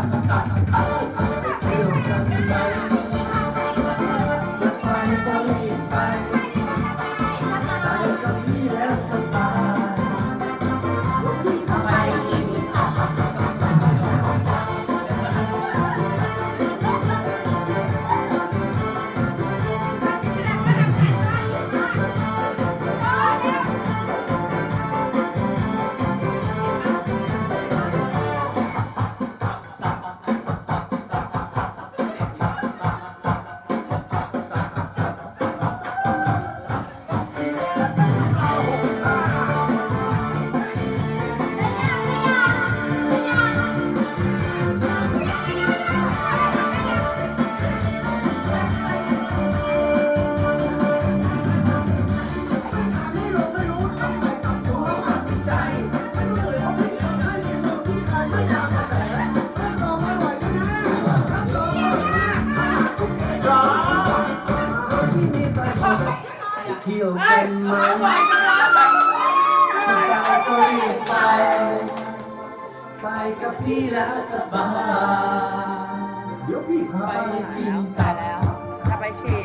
Thank you. เที่ยวกันไหมสายก็รีบไป ไปกับพี่แล้วสบาย เดี๋ยวพี่พาไปกินตัแล้วจะไปฉี่